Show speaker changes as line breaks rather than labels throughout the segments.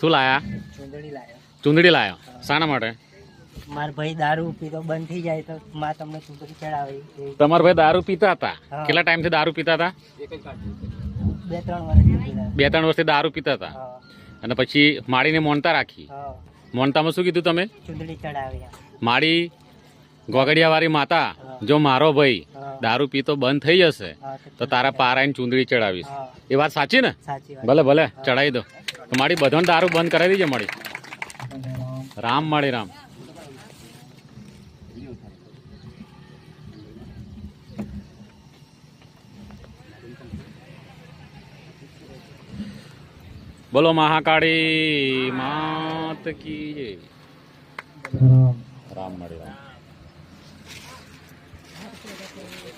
શું લાયા?
ચૂંદડી લાયા.
ચૂંદડી લાયા? શાના માટે?
મારા ભાઈ દારૂ પીતો બંધ થઈ જાય તો માં તમને ચૂંદડી ચડાવી
તમારા ભાઈ દારૂ પીતા હતા. કેટલા ટાઈમથી દારૂ પીતા હતા?
બે ત્રણ વર્ષ
બે ત્રણ વર્ષથી દારૂ પીતા હતા? અને પછી માળીને મોનતા રાખી? મોનતામાં શું કીધું તમે?
ચૂંદડી ચડાવી
માળી ગોગડિયાવાળી માતા જો મારો ભાઈ. દારૂ પીતો બંધ થઈ જશે. તો તારા પારાઈને ચૂંદડી ચડાવીશ. એ વાત સાચી ને? ભલે ભલે ચડાવી દો. મારી બધાને દારૂ બંધ કરાવી દેજે મારી. રામ માળી રામ. બોલો મહાકાળી માત કી રામ માળી રામ.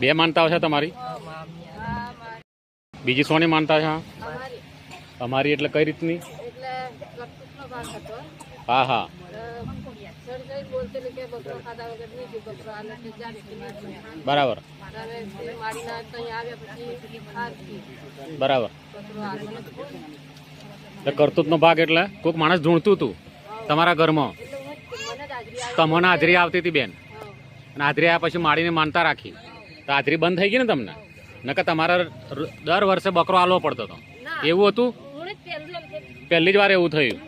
બે માનતાઓ છે તમારી? બીજી સોની માનતા છે
અમારી
એટલે કઈ રીતની? હા હા. બરાબર. બરાબર. કરતૂતનો ભાગ એટલે કોઈક માણસ ઢૂંઢતું હતું તમારા ઘરમાં. તમને હાજરી આવતી હતી બેન. અને હાજરી આવ્યા પછી માળીને માનતા રાખી. તો હાજરી બંધ થઈ ગઈ ને તમને? નકર તમારા દર વર્ષે બકરો આલવો પડતો હતો એવું હતું?
પહેલું
જ વાર એવું થયું.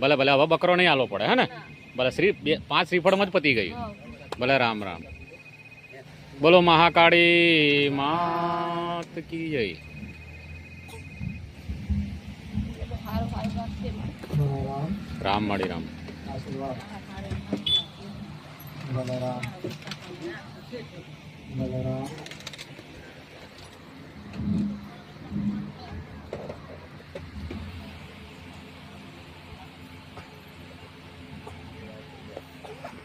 ભલે ભલે હવે બકરો નહીં આલવો પડે હે ને? ભલે શ્રી બે પાંચ શ્રીફળમાં જ પતી ગયું. ભલે રામ રામ. બોલો મહાકાળી માત કી જય. રામ મળી રામ.
બલરામ बदरा